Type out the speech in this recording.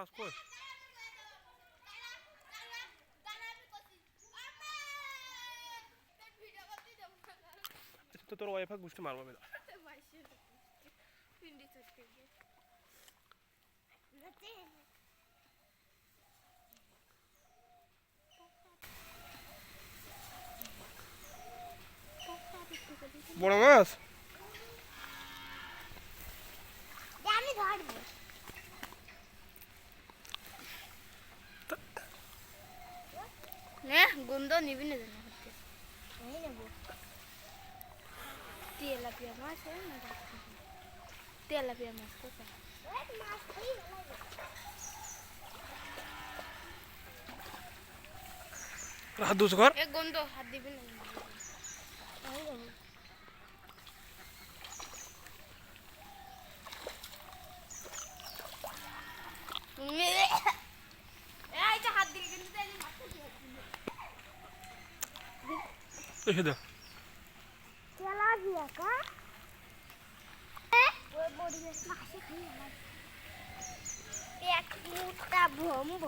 মাছ কই তো তোর ওয়াইফাই গুষ্টি মারবো পিন্ডি বড় মাছ? আমি ধরবো। নে গন্ধ নিবি না হচ্ছে আমি নেব। তেলাপিয়া মাছ তেলাপিয়া মাছ কোথায় হাত দুশো কর। এ গন্ধ হাত দিবি না তুমি এসে দে তেলাপিয়া কা ওই বড়ি মাছ এক মুঠটা ভম্ব